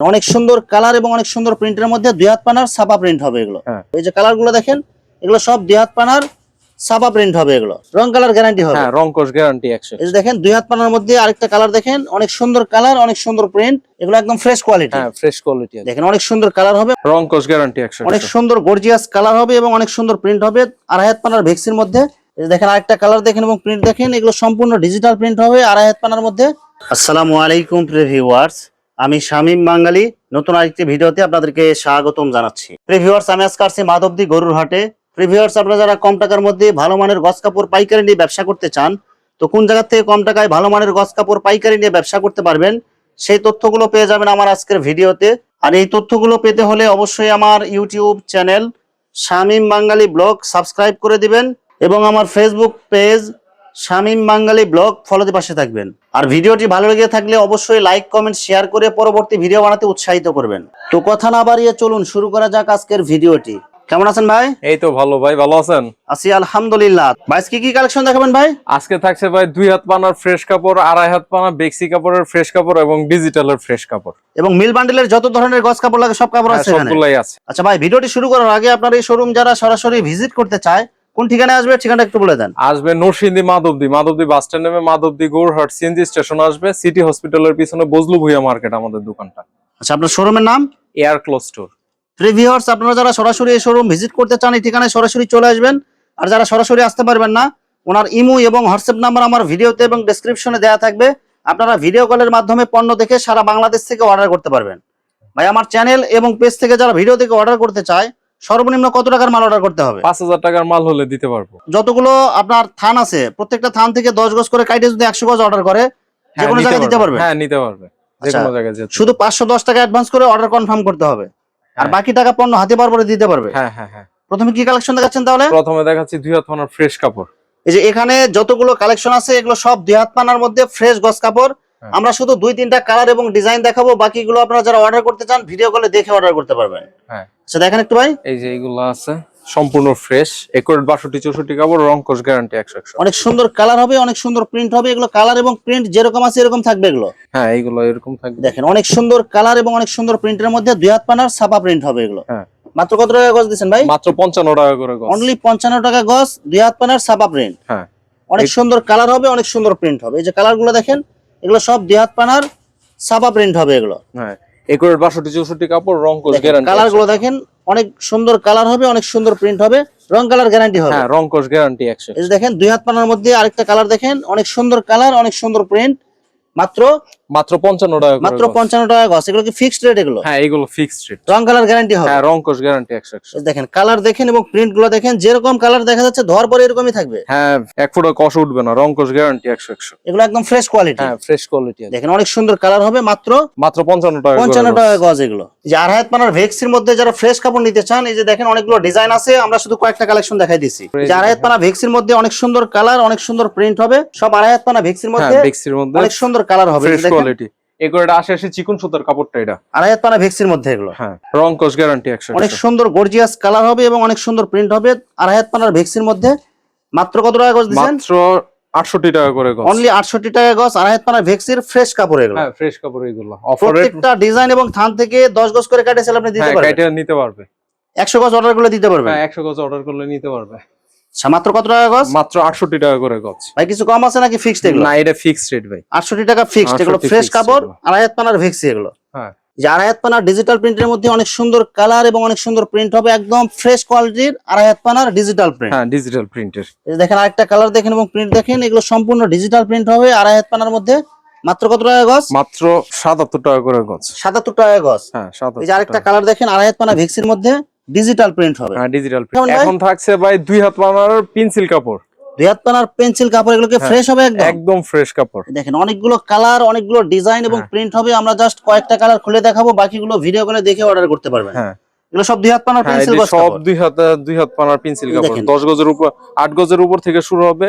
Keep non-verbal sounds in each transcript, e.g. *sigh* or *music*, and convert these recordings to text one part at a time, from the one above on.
অনেক সুন্দর কালার এবং অনেক সুন্দর প্রিন্টের মধ্যে দুই হাত পানার ছাপা প্রিন্ট হবে এগুলো। হ্যাঁ। এই যে কালারগুলো দেখেন এগুলো সব দুই হাত পানার ছাপা প্রিন্ট হবে এগুলো। রং কালার গ্যারান্টি হবে। হ্যাঁ রং কোর্স গ্যারান্টি একশো। এই যে দেখেন দুই হাত পানার মধ্যে আরেকটা কালার দেখেন অনেক সুন্দর কালার অনেক সুন্দর প্রিন্ট এগুলো একদম ফ্রেশ কোয়ালিটি হ্যাঁ ফ্রেশ কোয়ালিটি দেখেন অনেক সুন্দর কালার হবে। রং কোর্স গ্যারান্টি একশো অনেক সুন্দর গর্জিয়াস কালার হবে এবং অনেক সুন্দর প্রিন্ট হবে। আড়াই হাত পানার ভেক্সির মধ্যে এই যে দেখেন আরেকটা কালার দেখেন এবং প্রিন্ট দেখেন এগুলো সম্পূর্ণ ডিজিটাল প্রিন্ট হবে আড়াই হাত পানার মধ্যে। আসসালামু আলাইকুম প্রিভিউয়ার্স আমি শামীম বাঙালি। নতুন আরেকটি ভিডিওতে আপনাদেরকে স্বাগতম জানাচ্ছি। প্রিভিউয়ার্স আমি আজকে আসছি মাধবদী গরুর হাটে। প্রিভিউয়ার্স আপনারা যারা কম টাকার মধ্যে ভালো মানের গস কাপড় পাইকারি নিয়ে ব্যবসা করতে চান, তো কোন জায়গা থেকে কম টাকায় ভালো মানের গস কাপড় পাইকারি নিয়ে ব্যবসা করতে পারবেন, সেই তথ্যগুলো পেয়ে যাবেন আমার আজকের ভিডিওতে। আর এই তথ্যগুলো পেতে হলে অবশ্যই আমার YouTube channel Shamim Bangali vlog subscribe করে দিবেন এবং আমার Facebook page Shamim Bangali vlog ফলোতে পাশে থাকবেন। আর ভিডিওটি ভালো লেগে থাকলে অবশ্যই লাইক কমেন্ট শেয়ার করে পরবর্তী ভিডিও বানাতে উৎসাহিত করবেন। তো কথা না বাড়িয়ে চলুন শুরু করা যাক আজকের ভিডিওটি। কেমন আছেন ভাই? এই তো ভালো ভাই ভালো আছেন? আছি আলহামদুলিল্লাহ। ভাই কি কি কালেকশন দেখাবেন ভাই? আজকে থাকছে ভাই দুই হাত পানার ফ্রেশ কাপড় আড়াই হাত পানা বেক্সি কাপড়ের ফ্রেশ কাপড় এবং ডিজিটালের ফ্রেশ কাপড়। এবং মিল বান্ডেলের যত ধরনের গস কাপড় লাগে সব কাপড় হ্যাঁ, আছে এখানে? সবগুলাই আছে। আচ্ছা ভাই ভিডিওটি শুরু করার আগে আপনার এই শোরুম যারা সরাসরি ভিজিট করতে চায় কোন ঠিকানায় আসবে ঠিকানা একটু বলে দেন। আসবে নরসিংদী মাধবদী। মাধবদী বাস স্ট্যান্ড নেমে মাধবদী গৌরহাট সিএনজি স্টেশন আসবে সিটি হসপিটালের পিছনে বজলু ভুইয়া মার্কেট আমাদের দোকানটা। আচ্ছা আপনার শোরুমের নাম? Air close store. প্রিভিউয়ার্স আপনারা যারা সরাসরি এই শোরুম ভিজিট করতে চান এই ঠিকানায় সরাসরি চলে আসবেন। আর যারা সরাসরি আসতে পারবেন না ওনার ইমো এবং হোয়াটসঅ্যাপ নাম্বার আমার ভিডিওতে এবং ডেসক্রিপশনে দেওয়া থাকবে। আপনারা ভিডিও কলের মাধ্যমে পণ্য দেখে সারা বাংলাদেশ থেকে অর্ডার করতে পারবেন। ভাই আমার চ্যানেল এবং পেজ থেকে যারা ভিডিও থেকে অর্ডার করতে চায় সর্বনিম্ন কত টাকার মাল অর্ডার করতে হবে? পাঁচ হাজার টাকার মাল হলে দিতে পারব। যতগুলো আপনার থান আছে প্রত্যেকটা থান থেকে দশ গজ করে কাইটে যদি একশো গজ অর্ডার করে যে হ্যাঁ, কোনো জায়গায় দিতে পারবে। হ্যাঁ নিতে পারবে। যে আচ্ছা, শুধু পাঁচশো দশ টাকা অ্যাডভান্স করে অর্ডার কনফার্ম করতে হবে। আর হ্যাঁ। বাকি টাকা পণ্য হাতে পাওয়ার পরে দিতে পারবে? হ্যাঁ হ্যাঁ হ্যাঁ। প্রথমে কি কালেকশন দেখাচ্ছেন তাহলে? প্রথমে দেখাচ্ছি দুই হাত পানার ফ্রেশ কাপড়। এই যে এখানে যতগুলো কালেকশন আছে এগুলো সব দুই হাত পানার মধ্যে ফ্রেশ গস কাপড়। আমরা শুধু দুই তিনটা কালার এবং ডিজাইন দেখাবো বাকিগুলো আপনারা যারা অর্ডার করতে চান ভিডিও কলে দেখে অর্ডার করতে পারবেন। হ্যাঁ। আচ্ছা দেখেন একটু ভাই। এই যে এইগুলো আছে সম্পূর্ণ ফ্রেশ একুরেট বাষট্টি চৌষট্টি কাপড় রং কোর্স গ্যারান্টি একশো একশো। অনেক সুন্দর কালার হবে অনেক সুন্দর প্রিন্ট হবে এগুলো কালার এবং প্রিন্ট যেরকম আছে এরকম থাকবে এগুলো। হ্যাঁ এইগুলো এরকম থাকবে। দেখেন অনেক সুন্দর কালার এবং অনেক সুন্দর প্রিন্টের মধ্যে দুই হাত পানার ছাপা প্রিন্ট হবে এগুলো। হ্যাঁ। মাত্র কত টাকা গজ দিচ্ছেন ভাই? মাত্র পঞ্চান্ন টাকা করে গজ। অনলি পঞ্চান্ন টাকা গজ দুই হাত পানার ছাপা প্রিন্ট হ্যাঁ। অনেক সুন্দর কালার হবে অনেক সুন্দর প্রিন্ট হবে। এই যে কালারগুলো দেখেন এগুলো সব দেহাত হাত পানার ছাপা প্রিন্ট হবে এগুলো। হ্যাঁ একুরেট বাষট্টি চৌষট্টি কাপড় রং কোর্স গ্যারান্টি কালারগুলো দেখেন অনেক সুন্দর কালার হবে অনেক সুন্দর প্রিন্ট হবে রং কালার গ্যারান্টি হবে। হ্যাঁ রং গ্যারান্টি একশো। এই দেখেন দুই হাত পানার মধ্যে আরেকটা কালার দেখেন অনেক সুন্দর কালার অনেক সুন্দর প্রিন্ট মাত্র মাত্র পঞ্চান্ন টাকা মাত্র গজ। পঞ্চান্ন টাকা গছ এগুলো কি ফিক্সড রেট এগুলো? হ্যাঁ এইগুলো ফিক্সড রেট রং কালার গ্যারান্টি হবে? হ্যাঁ রং কোর্স গ্যারান্টি একশো একশো। এই দেখেন কালার দেখেন এবং প্রিন্টগুলো দেখেন যেরকম কালার দেখা যাচ্ছে ধোয়ার পরে এরকমই থাকবে। হ্যাঁ এক ফুটা কষ উঠবে না রং কোর্স গ্যারান্টি এগুলো একদম ফ্রেশ কোয়ালিটি হ্যাঁ ফ্রেশ কোয়ালিটি দেখেন অনেক সুন্দর কালার হবে মাত্র মাত্র পঞ্চান্ন টাকা করে পঞ্চান্ন গজ। টাকা গজ এগুলো। যে আড়াই হাত পানার ভেক্সির মধ্যে যারা ফ্রেশ কাপড় নিতে চান এই যে দেখেন অনেকগুলো ডিজাইন আছে আমরা শুধু কয়েকটা কালেকশন দেখাই দিছি। যে আড়াই হাত পানা ভেক্সির মধ্যে অনেক সুন্দর কালার অনেক সুন্দর প্রিন্ট হবে। সব আড়াই হাত পানা ভেক্সির হ্যাঁ মধ্যে অনেক সুন্দর কালার হবে। কোয়ালিটি *laughs* এগুলো আসে আসে চিকন সুতার কাপড়টা এটা। আড়াই হাত পানা ভেক্সির মধ্যে এগুলো। হ্যাঁ রং গ্যারান্টি একশো অনেক সুন্দর গর্জিয়াস কালার হবে এবং অনেক সুন্দর প্রিন্ট হবে। আড়াই হাত পানার ভেক্সির মধ্যে মাত্র কত টাকা গজ দিচ্ছেন? মাত্র আটষট্টি টাকা করে গজ। অনলি আটষট্টি টাকা গজ আড়াই হাত পানার ভেক্সির ফ্রেশ কাপড় এগুলো। হ্যাঁ ফ্রেশ কাপড় এগুলো। অফার প্রত্যেকটা ডিজাইন এবং থান থেকে দশ গজ করে কাটে সেল আপনি দিতে হ্যাঁ পারবেন। নিতে পারবে। একশো গজ অর্ডার করলে দিতে পারবেন। হ্যাঁ একশো গজ অর্ডার করলে নিতে পারবে। মাত্র কত টাকা গজ? মাত্র আটষট্টি টাকা করে গজ। ভাই কিছু কম আছে নাকি ফিক্সড এগুলো? না এটা ফিক্সড রেট ভাই। আটষট্টি টাকা ফিক্সড এগুলো ফ্রেশ কাপড়। আড়াই হাত পানার ভেক্সি এগুলো। হ্যাঁ। যে আড়াই হাত পানার ডিজিটাল প্রিন্টের মধ্যে অনেক সুন্দর কালার এবং অনেক সুন্দর প্রিন্ট হবে একদম ফ্রেশ কোয়ালিটির আড়াই হাত পানার ডিজিটাল প্রিন্ট হ্যাঁ ডিজিটাল প্রিন্টের দেখেন আরেকটা কালার দেখেন এবং প্রিন্ট দেখেন এগুলো সম্পূর্ণ ডিজিটাল প্রিন্ট হবে আড়াই হাত পানার মধ্যে মাত্র কত টাকা গজ? মাত্র সাতাত্তর টাকা করে গজ। সাতাত্তর টাকা গজ। হ্যাঁ এই যে আরেকটা কালার দেখেন আড়াই হাত পানা ভেক্সির মধ্যে। ডিজিটাল প্রিন্ট হবে। হ্যাঁ ডিজিটাল ভাই? এখন থাকছে ভাই দুই হাত পানার পেন্সিল কাপড়। দুই হাত পানার পেন্সিল কাপড় এগুলোকে হ্যাঁ, ফ্রেশ হবে একদম? একদম ফ্রেশ কাপড়। দেখেন অনেকগুলো কালার অনেকগুলো ডিজাইন এবং হ্যাঁ। প্রিন্ট হবে। আমরা জাস্ট কয়েকটা কালার খুলে দেখাবো বাকিগুলো ভিডিও করে দেখে অর্ডার করতে পারবেন। হ্যাঁ। এগুলো সব দুই হাত পানার হ্যাঁ পেন্সিল গজ সব দুই হাত দুই হাত পানার পেন্সিল কাপড়। দেখেন। দশ গজের উপর আট গজের উপর থেকে শুরু হবে।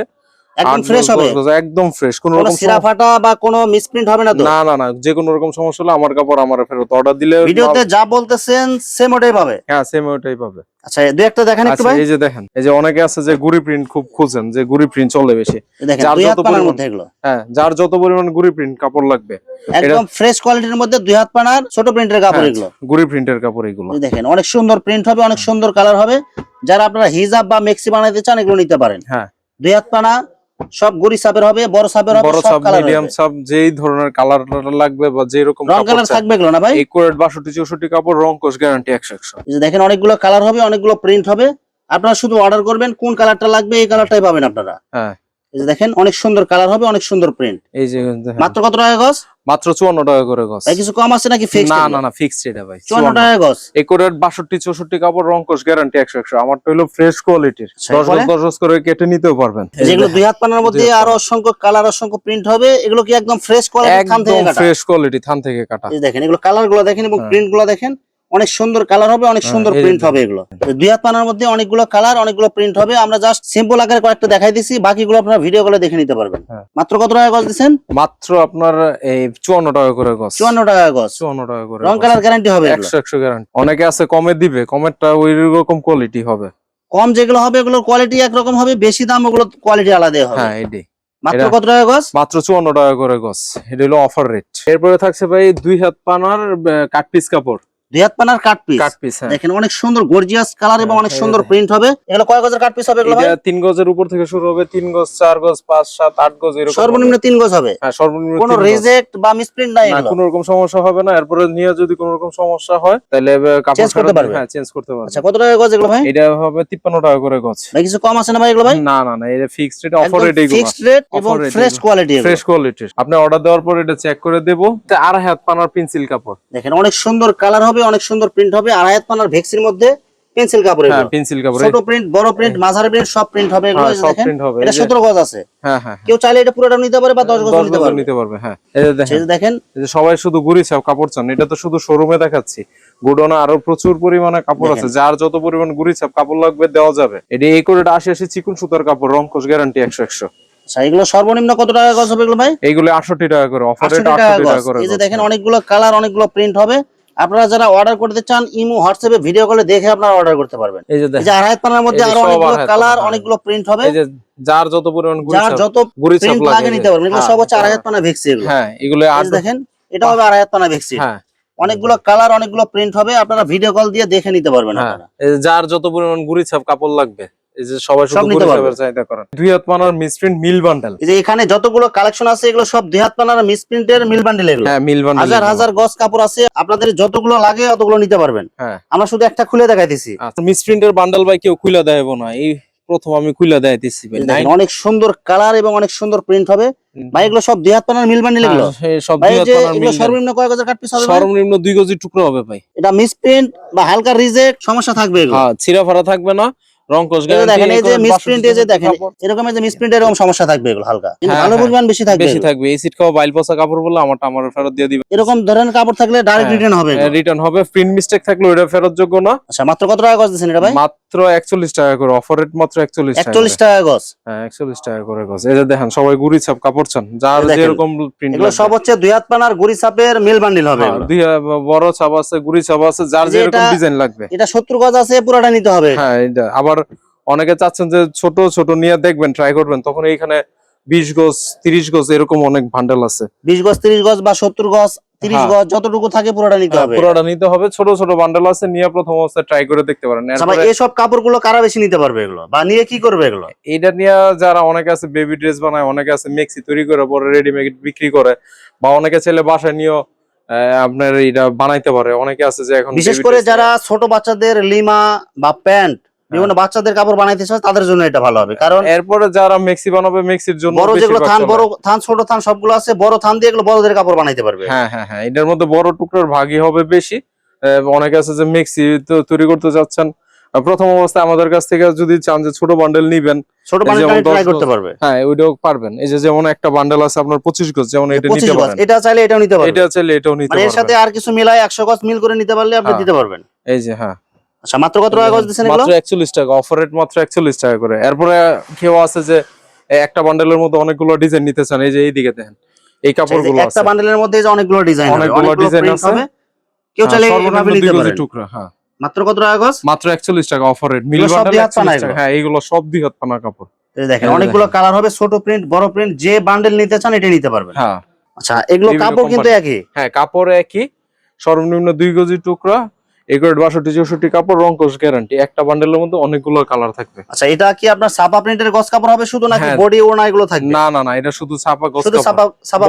একদম ফ্রেশ হবে। একদম ফ্রেশ কোনো কোনো রকম সিরা ফাটা বা কোনো মিসপ্রিন্ট হবে না তো? না না না যে কোনো রকম সমস্যা হলে আমার কাপড় আমার ফেরত অর্ডার দিলে ভিডিওতে যা বলতেছেন সেম ওটাই পাবে? হ্যাঁ সেম ওইটাই পাবে। আচ্ছা দুই একটা দেখেন একটু আচ্ছা ভাই। এই যে দেখেন এই যে অনেকে আছে যে গুড়ি প্রিন্ট খুব খুঁজেন যে গুড়ি প্রিন্ট চলে বেশি। যার যত পরিমাণ- হ্যাঁ যার যত পরিমাণ গুড়ি প্রিন্ট কাপড় লাগবে। একদম ফ্রেশ কোয়ালিটির মধ্যে দুই হাত পানার ছোট প্রিন্টের কাপড় হ্যাঁ, এগুলো। গুড়ি প্রিন্টের কাপড় এগুলো। দেখেন অনেক সুন্দর প্রিন্ট হবে অনেক সুন্দর কালার হবে। যারা আপনারা হিজাব বা মেক্সি বানাইতে চান এগুলো নিতে পারেন। হ্যাঁ। দুই হাত পানা সব গরি সাপের হবে বড় সাপের হবে বড় সাপ মিডিয়াম সাপ যেই ধরনের কালার লাগবে বা যেই রকম রং কালার থাকবে গুলো না ভাই? একুরেট বাষট্টি চৌষট্টি কাপড় রং কোষ গ্যারান্টি একশো একশো। এই যে দেখেন অনেকগুলো কালার হবে অনেকগুলো প্রিন্ট হবে। আপনারা শুধু অর্ডার করবেন কোন কালারটা লাগবে এই কালারটাই পাবেন আপনারা। হ্যাঁ। এই যে দেখেন অনেক সুন্দর কালার হবে অনেক সুন্দর প্রিন্ট এই যে মাত্র কত টাকা গজ? মাত্র চুয়ান্ন টাকা করে গছ ভাই কিছু কম আছে নাকি ফিক্স না না না ফিক্সড এটা ভাই চুয়ান্ন টাকা গজ। একুরেট বাষট্টি চৌষট্টি কাপড় রং কোষ গ্যারান্টি একশো একশো। আমারটা হলো ফ্রেশ কোয়ালিটির আচ্ছা, দশ গজ এরপরে? দশ গজ করে কেটে নিতেও পারবেন। এই যেগুলো দুই হাত পানার মধ্যে আরও অসংখ্য কালার অসংখ্য প্রিন্ট হবে। এগুলো কি একদম ফ্রেশ কোয়ালিটি থান থেকে একদম কাটা? ফ্রেশ কোয়ালিটি থান থেকে কাটা। এই দেখেন এগুলো কালারগুলো দেখেন এবং হ্যাঁ। প্রিন্টগুলো দেখেন। অনেক সুন্দর কালার হবে অনেক হ্যাঁ, সুন্দর প্রিন্ট হবে এগুলো। দুই হাত পানার মধ্যে অনেকগুলো কালার অনেকগুলো প্রিন্ট হবে। আমরা জাস্ট সিম্পল আকারে কয়েকটা দেখাই দিছি বাকিগুলো আপনারা ভিডিও করে দেখে নিতে পারবেন। হ্যাঁ। মাত্র কত টাকা গজ দিচ্ছেন? মাত্র আপনার এই চুয়ান্ন টাকা করে গছ চুয়ান্ন টাকা গজ। চুয়ান্ন টাকা করে রং কালার গ্যারান্টি হবে। একশো একশো গ্যারান্টি অনেকে আছে কমে দিবে কমেরটা ওই রকম কোয়ালিটি হবে। কম যেগুলো হবে এগুলোর কোয়ালিটি একরকম হবে বেশি দাম ওগুলো কোয়ালিটি আলাদা হবে। হ্যাঁ এটাই। মাত্র কত টাকা গজ? মাত্র চুয়ান্ন টাকা করে গছ এটা হলো অফার রেট এরপরে থাকছে ভাই দুই হাত পানার কাট পিস কাপড়। দুই হাত পানার কাট পিস কাট পিস হ্যাঁ। দেখেন অনেক সুন্দর গর্জিয়াস কালার এবং হ্যাঁ, অনেক সুন্দর প্রিন্ট হবে। এগুলো কয় গজের কাট পিস হবে এগুলো এটা তিন গজের উপর থেকে শুরু হবে তিন গজ চার গজ পাঁচ সাত আট গজ এরকম সর্বনিম্ন হবে। গজ হবে। হ্যাঁ সর্বনিম্ন কোনো রিজেক্ট বা মিসপ্রিন্ট নাই এগুলো। কোনো রকম সমস্যা হবে না। এরপরে নিয়ে যদি কোনো রকম সমস্যা হয় তাহলে কাপড় Change করতে পারবে? হ্যাঁ চেঞ্জ করতে পারবে। আচ্ছা কত টাকা গজ এগুলো ভাই? এটা হবে তিপ্পান্ন টাকা করে গজ। ভাই কিছু কম আছে না ভাই এগুলো ভাই? না না না এটা ফিক্সড রেট অফার রেট এগুলো। ফিক্সড রেট এবং ফ্রেশ কোয়ালিটি ফ্রেশ কোয়ালিটির আপনি অর্ডার দেওয়ার পর এটা চেক করে দেবো। আর হাত পানার পেন্সিল কাপড়। দেখেন অনেক সুন্দর কালার হবে। অনেক সুন্দর প্রিন্ট হবে। আড়াই হাত পানার ভেক্সির মধ্যে পেন্সিল কাপড় হ্যাঁ পেন্সিল কাপড়। ছোট প্রিন্ট বড় প্রিন্ট মাঝারি প্রিন্ট সব প্রিন্ট হবে এগুলো হ্যাঁ, এই সব প্রিন্ট হবে এটা এই যে- সতেরো গজ আছে। হ্যাঁ হ্যাঁ কেউ চাইলে এটা পুরোটা নিতে পারে বা দশ গজ নিতে পারবে। নিতে পারবে হ্যাঁ। এই যে এই দেখেন যে দেখেন এই যে সবাই শুধু গুড়ি ছাপ কাপড় চান এটা তো শুধু শোরুমে দেখাচ্ছি। গোডাউনে আরও প্রচুর পরিমাণে কাপড় আছে যার যত পরিমাণ গুড়ি ছাপ কাপড় লাগবে দেওয়া যাবে। এটা এই করে আশি আশি চিকুন সুতার কাপড় রং কোষ গ্যারান্টি একশো একশো। আচ্ছা এগুলো সর্বনিম্ন কত টাকা গজ হবে এগুলো ভাই? এইগুলো আটষট্টি টাকা করে অফার আটশো রেট টাকা আটষট্টি টাকা গজ। করে এই যে দেখেন অনেকগুলো কালার অনেকগুলো প্রিন্ট হবে। আপনারা যারা অর্ডার করতে চান ইমো হোয়াটসঅ্যাপে ভিডিও কলে দেখে আপনারা অর্ডার করতে পারবেন। এই যে এই যে আড়াই পানার মধ্যে আরও অনেকগুলো কালার অনেকগুলো প্রিন্ট হবে। এই যে যার যত পরিমাণ যার যত প্রিন্ট লাগে নিতে পারবেন। এগুলো সব হচ্ছে আড়াই হাত পানা ভেক্সি এগুলো হ্যাঁ এগুলো দেখেন এটা হবে আড়াই হাত পানা ভেক্সি হ্যাঁ। অনেকগুলো কালার অনেকগুলো প্রিন্ট হবে আপনারা ভিডিও কল দিয়ে দেখে নিতে পারবেন হ্যাঁ। আপনারা। এই যে যার যত পরিমাণ গুড়ি ছাপ কাপড় লাগবে। এই যে সবাই সব নিতে পারবে। চাহিদা করেন। দুই হাত পানার মিসপ্রিন্ট মিল বান্ডেল এই যে এখানে যতগুলো কালেকশন আছে এগুলো সব দুই হাত পানার মিসপ্রিন্টের মিল বান্ডেল এগুলো হ্যাঁ মিল বান্ডেল হাজার হাজার গজ কাপড় আছে আপনাদের যতগুলো লাগে অতগুলো নিতে পারবেন। হ্যাঁ। আমরা শুধু একটা খুলে দেখাইতেছি। আচ্ছা মিসপ্রিন্টের বান্ডেল ভাই কেউ খুলে দেখাবো না। এই প্রথম আমি খুলে দেখাইতেছি ভাই। অনেক সুন্দর কালার এবং অনেক সুন্দর প্রিন্ট হবে। ভাই এগুলো সব দুই হাত পানার মিল বান্ডেল এগুলো? সব ভাই দুই হাত পানার মিল সর্বনিম্ন কয় গজের কাট পিস হবে সর্বনিম্ন দুই গজি টুকরো হবে ভাই। এটা মিসপ্রিন্ট বা হালকা রিজেক্ট সমস্যা থাকবে এগুলো। হ্যাঁ ছিঁড়া ফাড়া থাকবে না। রং কোষ দেখেন এই যে মিসপ্রিন্ট এই যে দেখেন এরকম যে মিসপ্রিন্ট এরকম সমস্যা থাকবে এগুলো হালকা। হ্যাঁ, ভালো হ্যাঁ। পরিমাণ বেশি থাকবে। বেশি থাকবে। এই সিট খাওয়া বাইল পচা কাপড় আমারটা আমার ফেরত দিয়ে দিবে। এরকম ধরনের কাপড় থাকলে ডাইরেক্ট হ্যাঁ, রিটার্ন হবে। রিটার্ন হবে। প্রিন্ট মিস্টেক থাকলে ওটা ফেরত যোগ্য না। আচ্ছা মাত্র কত টাকা গজ দিচ্ছেন এটা ভাই? মাত্র একচল্লিশ টাকা করে অফার রেট মাত্র একচল্লিশ টাকা একচল্লিশ টাকা গজ। হ্যাঁ একচল্লিশ টাকা করে গজ। এই যে দেখেন সবাই গুড়ি ছাপ কাপড় চান যার যেরকম প্রিন্ট এগুলো সব হচ্ছে দুই হাত পানার গুড়ি চাপের মিল বান্ডিল হবে হ্যাঁ, বড় ছাপ আছে গুড়ি ছাপ আছে যার যেরকম ডিজাইন লাগবে। এটা সত্তর গজ আছে পুরোটা নিতে হবে। হ্যাঁ এটা আবার অনেকে চাচ্ছেন যে ছোট ছোট নিয়ে দেখবেন ট্রাই করবেন তখন এইখানে বিশ গজ তিরিশ গজ এরকম অনেক ভান্ডেল আছে। বিশ গজ তিরিশ গজ বা সত্তর গজ তিরিশ হ্যাঁ। গজ যতটুকু থাকে পুরোটা নিতে হবে। পুরোটা নিতে হবে। ছোট ছোট বান্ডেল আছে নিয়ে প্রথম অবস্থায় ট্রাই করে দেখতে পারেন। আচ্ছা এরপরে এইসব কাপড়গুলো কারা বেশি নিতে পারবে এগুলো? বা নিয়ে কি করবে এগুলো? এইটা নিয়ে যারা অনেকে আছে বেবি ড্রেস বানায় অনেকে আছে মেক্সি তৈরি করে পরে রেডিমেড বিক্রি করে বা অনেকে ছেলে বাসায় আহ, আপনার এটা বানাইতে পারে। অনেকে আছে যে এখন বিশেষ করে যারা ছোট বাচ্চাদের লিমা বা প্যান্ট বিভিন্ন বাচ্চাদের কাপড় বানাইতে চায় তাদের জন্য এটা ভালো হবে। কারণ এরপরে যারা মেক্সি বানাবে মেক্সির জন্য বড় যেগুলো থান। বড় থান ছোট থান সবগুলো আছে বড় থান দিয়ে এগুলো বড়দের কাপড় বানাইতে পারবে। হ্যাঁ হ্যাঁ হ্যাঁ এটার মধ্যে বড় টুকরোর ভাগই হবে বেশি। অনেকে আছে যে মেক্সি তো তৈরি করতে যাচ্ছেন। প্রথম অবস্থায় আমাদের কাছ থেকে যদি চান যে ছোট বান্ডেল নিবেন ছোট বান্ডেল ট্রাই করতে পারবে। হ্যাঁ ওইটাও পারবেন। এই যে যেমন একটা বান্ডেল আছে আপনার পঁচিশ গজ যেমন এটা নিতে পারেন। এটা চাইলে এটাও নিতে পারবে। এটা চাইলে এটাও নিতে মানে এর সাথে আর কিছু মিলাই একশো গজ মিল করে নিতে পারলে আপনি হ্যাঁ। দিতে পারবেন। এই যে হ্যাঁ। আচ্ছা মাত্র কত টাকা গজ দিচ্ছেন এগুলো? মাত্র একচল্লিশ টাকা অফার রেট মাত্র একচল্লিশ টাকা করে। এরপরে কেউ আছে যে একটা বান্ডেলের মধ্যে অনেকগুলো ডিজাইন নিতে চান এই যে এইদিকে দেখেন এই আচ্ছা, কাপড়গুলো আছে। একটা বান্ডেলের মধ্যে যে অনেকগুলো ডিজাইন অনেকগুলো print আছে। কেউ হ্যাঁ, চাইলে এভাবে নিতে পারেন। টুকরা হ্যাঁ। মাত্র কত টাকা গজ? মাত্র একচল্লিশ টাকা অফার রেট মিল এগুলো বান্ডেল 41 এগুলো? হ্যাঁ এইগুলো সব দুই হাত পানা কাপড়। এই দেখেন অনেকগুলো কালার হবে ছোট প্রিন্ট বড় প্রিন্ট যে বান্ডেল নিতে চান এটা নিতে পারবেন। হ্যাঁ। আচ্ছা এগুলো কাপড় কিন্তু একই? হ্যাঁ কাপড় একই সর্বনিম্ন দুই গজি টুকরা এগুলো বাষট্টি চৌষট্টি কাপড় রঙ্কশ গ্যারান্টি একটা বান্ডেলের মধ্যে অনেকগুলো কালার থাকবে। আচ্ছা এটা কি আপনার সাপা প্রিন্টের গজ কাপড় হবে শুধু নাকি হ্যাঁ। বডি ওনা এগুলো থাকবে? না না না এটা শুধু ছাপা শুধু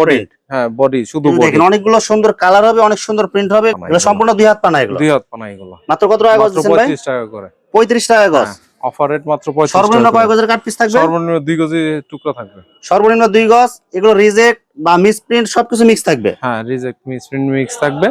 প্রিন্ট হ্যাঁ বডি শুধু বডি দেখেন অনেকগুলো সুন্দর কালার হবে অনেক সুন্দর প্রিন্ট হবে। এগুলো। সম্পূর্ণ দুই হাত পানা এগুলো। দুই হাত পানা এগুলো। মাত্র কত টাকা মাত্র দিচ্ছেন ভাই? পঁয়ত্রিশ টাকা করে। পঁয়ত্রিশ টাকা গজ? অফার রেট মাত্র পঁয়ত্রিশ সর্বনিম্ন টাকা কয়। গজের কাট পিস থাকবে? সর্বনিম্ন দুই গজি টুকরা থাকবে। সর্বনিম্ন দুই গজ এগুলো রিজেক্ট বা মিস প্রিন্ট সবকিছু মিক্স থাকবে? হ্যাঁ রিজেক্ট মিস প্রিন্ট মিক্স থাকবে।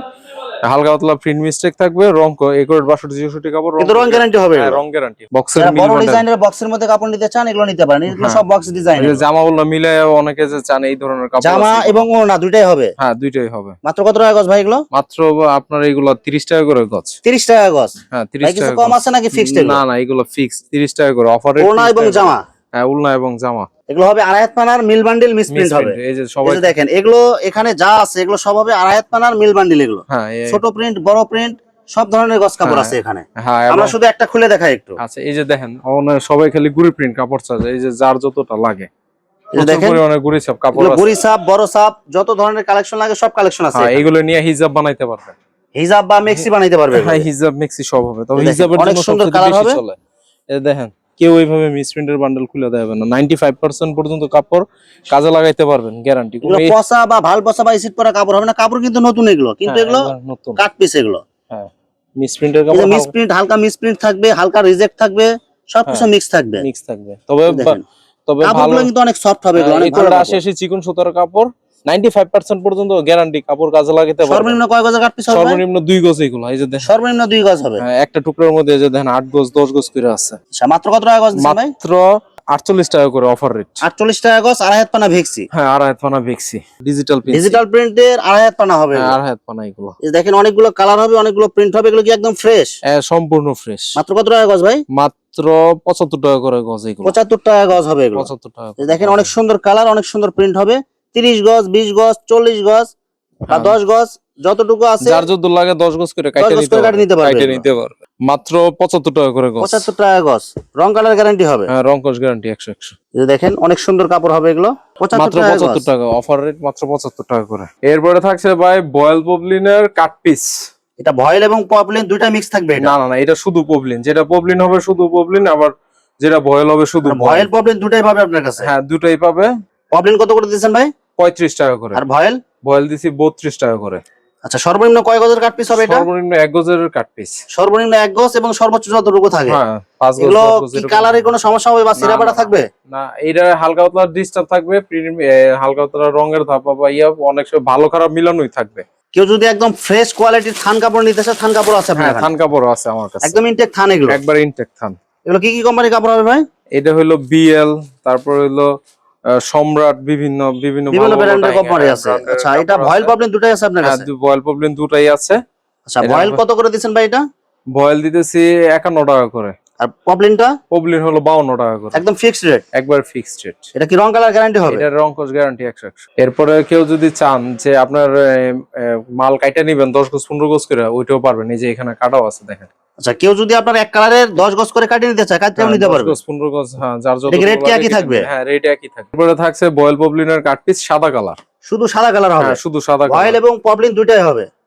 হালকা পাতলা প্রিন্ট মিস্টেক থাকবে রং একুরেট বাষট্টি চৌষট্টি কাপড় কিন্তু রং গ্যারান্টি হবে। রং গ্যারান্টি বক্সের বড় ডিজাইনের বক্সের মধ্যে কাপড় নিতে চান এগুলো নিতে পারেন। এগুলো হ্যাঁ। সব বক্স ডিজাইন জামা বলল মিলে অনেকে যে চান এই ধরনের কাপড় জামা। এবং ওড়না দুইটাই হবে? হ্যাঁ দুইটাই হবে। মাত্র কত টাকা গজ ভাই এগুলো? মাত্র আপনার এইগুলো তিরিশ টাকা করে গছ তিরিশ টাকা গজ? হ্যাঁ ভাই তিরিশ কিছু টাকা কম আছে নাকি ফিক্সড না না এগুলো ফিক্সড তিরিশ টাকা করে। অফার ওড়না এবং জামা? হ্যাঁ উলনা এবং জামা। এগুলো হবে আড়াই হাত পানার মিল বান্ডিল মিস প্রিন্ট হবে। এই যে সবাই দেখেন এগুলো এখানে যা আছে এগুলো সব হবে আড়াই হাত পানার মিল বান্ডিল এগুলো। হ্যাঁ ছোট প্রিন্ট বড় প্রিন্ট সব ধরনের গজ কাপড় হ্যাঁ, আছে এখানে। হ্যাঁ আমরা শুধু একটা খুলে দেখাই একটু। আচ্ছা এই যে দেখেন সবাই খালি গুড়ি প্রিন্ট কাপড় চাচ্ছে এই যে যার যতটা লাগে। যত ধরনের কালেকশন লাগে সব কালেকশন আছে নিয়ে হিজাব বানাইতে পারবেন। হিজাব বা মেক্সি বানাইতে পারবে হ্যাঁ হিজাব মিক্সি সব হবে। তবে এই হিজাবের জন্য সুন্দর সবচেয়ে হবে। দেখেন কেউ এইভাবে মিসপ্রিন্টের বান্ডেল খুলে দেবে না। নাইনটি ফাইভ পার্সেন্ট পর্যন্ত কাপড় কাজে লাগাইতে পারবেন গ্যারান্টি পচা বা ভালো পচা বা ইসিট পরা কাপড় হবে না। কাপড় কিন্তু নতুন এগুলো। কিন্তু হ্যাঁ, এগুলো নতুন। কাট পিস এগুলো। হ্যাঁ মিসপ্রিন্টের কাপড় মিস প্রিন্ট হালকা মিস প্রিন্ট থাকবে হালকা রিজেক্ট থাকবে সবকিছু মিক্স থাকবে। মিক্স থাকবে। তবে তবে ভালো কাপড়গুলো কিন্তু অনেক সফট হবে এগুলো অনেক ভালো এগুলো কাপড়। আসে এসে চিকন সুতার কাপড়। নাইনটি ফাইভ পার্সেন্ট পর্যন্ত গ্যারান্টি কাপড় কাজে লাগাতে পারবেন সর্বনিম্ন কয় গজের কাট সর্বনিম্ন দুই গজ এগুলো এই যে দেখেন। সর্বনিম্ন দুই গজ হবে। হ্যাঁ, একটা টুকরার মধ্যে যে দেখেন আট গজ দশ গজ করে আছে। আচ্ছা, মাত্র কত টাকা গজ মাত্র আটচল্লিশ টাকা করে অফার রেট আটচল্লিশ টাকা গজ আড়াই হাত পানা ভেক্সি। হ্যাঁ আড়াই হাত পানা ভেক্সি। ডিজিটাল প্রিন্ট ডিজিটাল প্রিন্টের আড়াই হাত পানা হবে। এগুলো। আড়াই হাত পানা এগুলো। দেখেন অনেকগুলো কালার হবে অনেকগুলো প্রিন্ট হবে এগুলো কি একদম ফ্রেশ সম্পূর্ণ ফ্রেশ মাত্র কত টাকা গজ ভাই? মাত্র পঁচাত্তর টাকা করে গজ এগুলো। পঁচাত্তর টাকা গজ হবে এগুলো। পঁচাত্তর টাকা দেখেন অনেক সুন্দর কালার অনেক সুন্দর প্রিন্ট হবে। তিরিশ গজ বিশ গজ চল্লিশ গজ বা হ্যাঁ। দশ গজ যতটুকু আছে যার যত লাগে দশ গজ করে কাটে নিতে পারবে। কাটে নিতে পারবে। মাত্র পঁচাত্তর টাকা করে গজ। পঁচাত্তর টাকা গজ। রং কালার গ্যারান্টি হবে? হ্যাঁ রংকশ গ্যারান্টি একশো একশো। দেখেন অনেক সুন্দর কাপড় হবে এগুলো। মাত্র টাকা পঁচাত্তর টাকা অফার রেট মাত্র পঁচাত্তর টাকা করে। এরপরে থাকছে ভাই বয়েল পবলিনের কাট পিস এটা ভয়েল এবং পপলিন দুইটা মিক্স থাকবে না না না এটা শুধু পবলিন যেটা পবলিন হবে শুধু পবলিন আবার যেটা বয়েল হবে শুধু ভয়েল পপলিন দুটাই পাবে আপনার কাছে? হ্যাঁ দুটাই পাবে। পপলিন কত করে দিচ্ছেন ভাই? পঁয়ত্রিশ টাকা করে। আর ভয়েল? ভয়েল দিছি বত্রিশ টাকা করে। আচ্ছা সর্বনিম্ন কয় গজের কাট পিস হবে এটা? সর্বনিম্ন এক গজের কাট পিস সর্বনিম্ন এক গজ এবং সর্বোচ্চ যতটুকু থাকে। হ্যাঁ পাঁচ গজ এগুলো কি কালারে কোনো সমস্যা হবে বা সিরাপাটা থাকবে? না এটা হালকা পাতলা ডিস্টার্ব থাকবে হালকা পাতলা রঙের ধাপা বা ইয়া অনেক সময় ভালো খারাপ মিলানোই থাকবে। কেউ যদি একদম ফ্রেশ কোয়ালিটির থান কাপড় নিতে চায় থান কাপড় আছে আপনার হ্যাঁ থান কাপড় আছে আমার কাছে। একদম ইনটেক থান এগুলো? একবার ইনটেক থান। এগুলো কি কি কোম্পানির কাপড় হবে ভাই? এটা হলো বিএল তারপর হলো সম্রাট বিভিন্ন বিভিন্ন বিভিন্ন ব্র্যান্ডের কোম্পানি হ্যাঁ, আছে। আচ্ছা এটা ভয়েল প্রবলেম দুটাই আছে আপনার কাছে? দুটাই আছে। আচ্ছা ভয়েল কত করে দিচ্ছেন ভাই এটা? ভয়েল দিতেছি একান্ন টাকা করে। আর পপলিনটা পবলিন হলো বাউন্ন টাকা করে। একদম ফিক্সড রেট একবার ফিক্সড রেট এটা কি রং কালার গ্যারান্টি হবে? এটার রংকশ গ্যারান্টি একশো একশো। এরপরে কেউ যদি চান যে আপনার মাল কাইটা নিবেন দশ গোজ পনেরো গোজ করে ওইটাও পারবেন। এই যে এখানে কাটাও আছে দেখেন। আচ্ছা কেউ যদি আপনার এক কালারের দশ গজ করে কাটিয়ে নিতে চায় কাটিয়েও হ্যাঁ, নিতে পারবে। গজ, পনেরো গজ, হ্যাঁ, যার যত এটা কি একই থাকবে? হ্যাঁ রেট একই থাকবে। এরপরে থাকছে বয়েল পবলিনের কাট পিস সাদা কালার শুধু সাদা কালার হবে? হ্যাঁ শুধু সাদা কালার এবং পপলিন দুইটাই হবে? বয়েল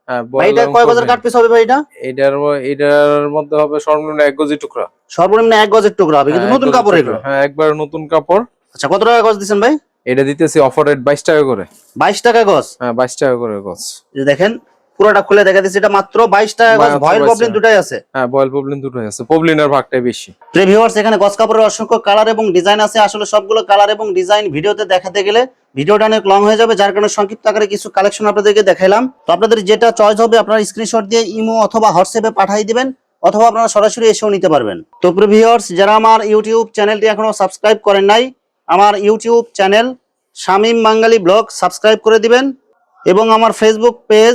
এটা এবং কয় গজের কাট পিস হবে ভাই এটা? এটার এটার মধ্যে হবে সর্বনিম্ন এক গজি টুকরা। সর্বনিম্ন এক গজের টুকরা হবে কিন্তু হ্যাঁ, নতুন কাপড় এগুলো। হ্যাঁ একবার নতুন কাপড়। আচ্ছা কত টাকা গজ দিচ্ছেন ভাই? এটা দিতেছি অফার রেট বাইশ টাকা করে। বাইশ টাকা গজ? হ্যাঁ বাইশ টাকা করে গজ। এই দেখেন পুরোটা খুলে দেখা দিচ্ছে। এটা মাত্র বাইশ টাকা গজ মাত্র ভয়েল 22 টাকা। দুটাই আছে। হ্যাঁ বয়েল পবলিন দুটোই আছে। পবলিনের ভাগটাই বেশি। প্রিভিউয়ার্স এখানে গজ কাপড়ের অসংখ্য কালার এবং ডিজাইন আছে। আসলে সবগুলো কালার এবং ডিজাইন ভিডিওতে দেখাতে গেলে ভিডিওটা অনেক লং হয়ে যাবে যার কারণে সংক্ষিপ্ত আকারে কিছু কালেকশন আপনাদেরকে দেখাইলাম। তো আপনাদের যেটা চয়েস হবে আপনারা স্ক্রিনশট দিয়ে ইমো অথবা হোয়াটসঅ্যাপে পাঠিয়ে দিবেন অথবা আপনারা সরাসরি এসেও নিতে পারবেন। তো প্রিভিউয়ার্স যারা আমার ইউটিউব চ্যানেলটি এখনও সাবস্ক্রাইব করেন নাই আমার YouTube channel Shamim Bangali vlog subscribe করে দিবেন এবং আমার Facebook page